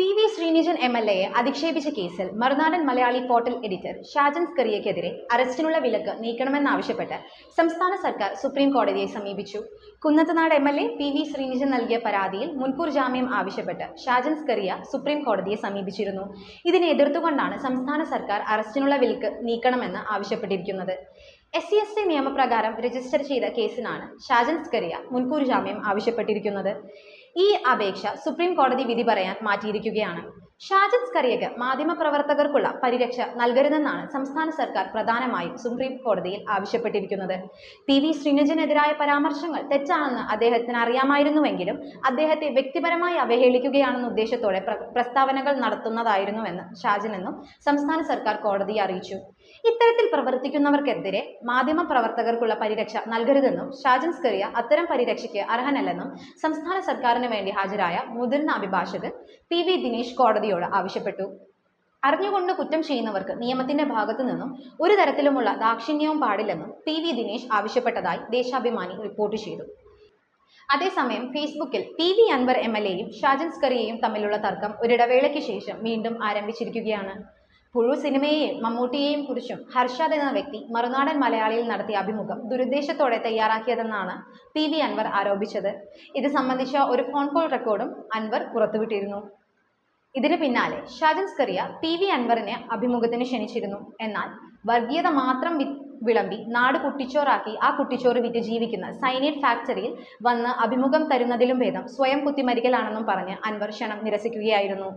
P V Sreenijan M L എയെ അധിക്ഷേപിച്ച കേസിൽ Marunadan Malayali portal editor Shajan സ്കറിയക്കെതിരെ അറസ്റ്റിനുള്ള വിലക്ക് നീക്കണമെന്നാവശ്യപ്പെട്ട് സംസ്ഥാന സർക്കാർ സുപ്രീം കോടതിയെ സമീപിച്ചു. Kunnathunad M L A P V Sreenijan നൽകിയ പരാതിയിൽ മുൻകൂർ ജാമ്യം ആവശ്യപ്പെട്ട് ഷാജൻ സ്കറിയ സുപ്രീം കോടതിയെ സമീപിച്ചിരുന്നു. ഇതിനെ എതിർത്തുകൊണ്ടാണ് സംസ്ഥാന സർക്കാർ അറസ്റ്റിനുള്ള വിലക്ക് നീക്കണമെന്ന് ആവശ്യപ്പെട്ടിരിക്കുന്നത്. എസ് സി എസ് ടി നിയമപ്രകാരം രജിസ്റ്റർ ചെയ്ത കേസിനാണ് ഷാജൻ സ്കറിയ മുൻകൂർ ജാമ്യം ആവശ്യപ്പെട്ടിരിക്കുന്നത്. ഈ അപേക്ഷ സുപ്രീം കോടതി വിധി പറയാൻ മാറ്റിയിരിക്കുകയാണ്. ഷാജിദ് സ്കറിയക്ക് മാധ്യമപ്രവർത്തകർക്കുള്ള പരിരക്ഷ നൽകരുതെന്നാണ് സംസ്ഥാന സർക്കാർ പ്രധാനമായും സുപ്രീം കോടതിയിൽ ആവശ്യപ്പെട്ടിരിക്കുന്നത്. പി വി ശ്രീനുജനെതിരായ പരാമർശങ്ങൾ തെറ്റാണെന്ന് അദ്ദേഹത്തിന് അറിയാമായിരുന്നുവെങ്കിലും അദ്ദേഹത്തെ വ്യക്തിപരമായി അവഹേളിക്കുകയാണെന്ന ഉദ്ദേശത്തോടെ പ്ര- പ്രസ്താവനകൾ നടത്തുന്നതായിരുന്നുവെന്ന് ഷാജിനെന്നും സംസ്ഥാന സർക്കാർ കോടതിയെ അറിയിച്ചു. ഇത്തരത്തിൽ പ്രവർത്തിക്കുന്നവർക്കെതിരെ മാധ്യമ പ്രവർത്തകർക്കുള്ള പരിരക്ഷ നൽകരുതെന്നും ഷാജൻ സ്കറിയ അത്തരം പരിരക്ഷയ്ക്ക് അർഹനല്ലെന്നും സംസ്ഥാന സർക്കാരിന് വേണ്ടി ഹാജരായ മുതിർന്ന അഭിഭാഷകൻ പി വി ദിനേശ് കോടതിയോട് ആവശ്യപ്പെട്ടു. അറിഞ്ഞുകൊണ്ട് കുറ്റം ചെയ്യുന്നവർക്ക് നിയമത്തിന്റെ ഭാഗത്തു നിന്നും ഒരു തരത്തിലുമുള്ള ദാക്ഷിണ്യവും പാടില്ലെന്നും പി വി ദിനേശ് ആവശ്യപ്പെട്ടതായി ദേശാഭിമാനി റിപ്പോർട്ട് ചെയ്തു. അതേസമയം ഫേസ്ബുക്കിൽ P V Anvar M L എയും ഷാജൻ സ്കറിയയും തമ്മിലുള്ള തർക്കം ഒരിടവേളയ്ക്ക് ശേഷം വീണ്ടും ആരംഭിച്ചിരിക്കുകയാണ്. പുഴു സിനിമയെയും മമ്മൂട്ടിയെയും കുറിച്ചും ഹർഷാദ് എന്ന വ്യക്തി മറുനാടൻ മലയാളിയിൽ നടത്തിയ അഭിമുഖം ദുരുദ്ദേശത്തോടെ തയ്യാറാക്കിയതെന്നാണ് പി വി അൻവർ ആരോപിച്ചത്. ഇത് സംബന്ധിച്ച ഒരു ഫോൺ കോൾ റെക്കോർഡും അൻവർ പുറത്തുവിട്ടിരുന്നു. ഇതിന് പിന്നാലെ ഷാജൻ സ്കറിയ പി വി അൻവറിനെ അഭിമുഖത്തിന് ക്ഷണിച്ചിരുന്നു. എന്നാൽ വർഗീയത മാത്രം വിളമ്പി നാട് കുട്ടിച്ചോറാക്കി ആ കുട്ടിച്ചോറ് വിറ്റ് ജീവിക്കുന്ന സൈനേറ്റ് ഫാക്ടറിയിൽ വന്ന് അഭിമുഖം തരുന്നതിലും ഭേദം സ്വയം കുത്തിമരിക്കലാണെന്നും പറഞ്ഞ് അൻവർ ക്ഷണം നിരസിക്കുകയായിരുന്നു.